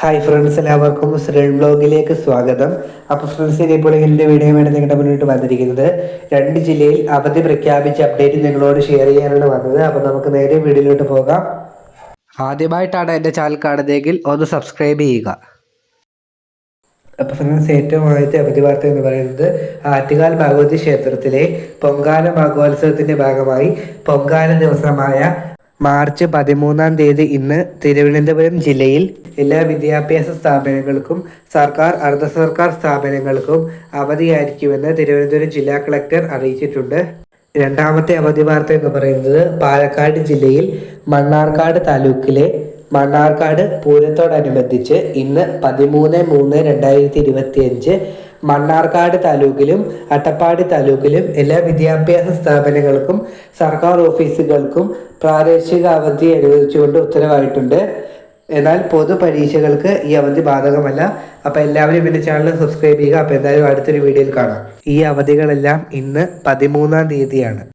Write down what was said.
Hi friends എല്ലാവർക്കും ശ്രീൽ ബ്ലോഗിലേക്ക് സ്വാഗതം. അപ്പോൾ ഫ്രണ്ട്സ് ഇതേപോലെ എന്റെ വീഡിയോ വേണ്ടി നിങ്ങളുടെ മുന്നിട്ട് വന്നിരിക്കുന്നത്. രണ്ട് ജില്ലയിൽ അവധി പ്രഖ്യാപിച്ച അപ്ഡേറ്റ് നിങ്ങളോട് ഷെയർ ചെയ്യാനാണ് വന്നത്. അപ്പോൾ നമുക്ക് നേരെ വീഡിയോയിലോട്ട് പോകാം. ആദ്യമായിട്ടാണ് എന്റെ ചാനൽ കാണുന്നതെങ്കിൽ ഒന്ന് സബ്സ്ക്രൈബ് ചെയ്യുക. അപ്പോൾ ഫ്രണ്ട്സ് ഏറ്റവും ആദ്യത്തെ അവധി വാർത്ത എന്ന് പറയുന്നത് ആറ്റുകാൽ ഭഗവതി ക്ഷേത്രത്തിലെ പൊങ്കാല മഹോത്സവത്തിന്റെ ഭാഗമായി പൊങ്കാല ദിവസമായ മാർച്ച് പതിമൂന്നാം തീയതി ഇന്ന് തിരുവനന്തപുരം ജില്ലയിൽ എല്ലാ വിദ്യാഭ്യാസ സ്ഥാപനങ്ങൾക്കും സർക്കാർ അർദ്ധ സർക്കാർ സ്ഥാപനങ്ങൾക്കും അവധിയായിരിക്കുമെന്ന് തിരുവനന്തപുരം ജില്ലാ കളക്ടർ അറിയിച്ചിട്ടുണ്ട്. രണ്ടാമത്തെ അവധി വാർത്ത എന്ന് പറയുന്നത് പാലക്കാട് ജില്ലയിൽ മണ്ണാർക്കാട് താലൂക്കിലെ മണ്ണാർക്കാട് പൂരത്തോടനുബന്ധിച്ച് ഇന്ന് പതിമൂന്ന് മൂന്ന് രണ്ടായിരത്തി ഇരുപത്തി അഞ്ച് മണ്ണാർക്കാട് താലൂക്കിലും അട്ടപ്പാടി താലൂക്കിലും എല്ലാ വിദ്യാഭ്യാസ സ്ഥാപനങ്ങൾക്കും സർക്കാർ ഓഫീസുകൾക്കും പ്രാദേശിക അവധി അനുവദിച്ചുകൊണ്ട് ഉത്തരവായിട്ടുണ്ട്. എന്നാൽ പൊതു പരീക്ഷകൾക്ക് ഈ അവധി ബാധകമല്ല. അപ്പോൾ എല്ലാവരും എന്റെ ചാനൽ സബ്സ്ക്രൈബ് ചെയ്യുക. അപ്പോൾ എന്തായാലും അടുത്തൊരു വീഡിയോയിൽ കാണാം. ഈ അവധികളെല്ലാം ഇന്ന് പതിമൂന്നാം തീയതിയാണ്.